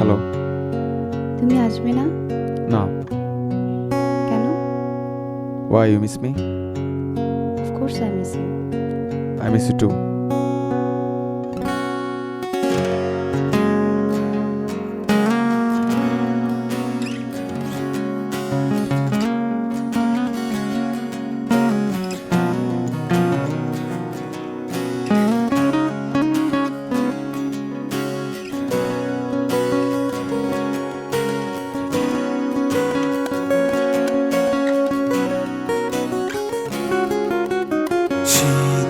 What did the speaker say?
Hello তুমি আসবে না না কেন Why you miss me? Of course I miss you. I miss you too.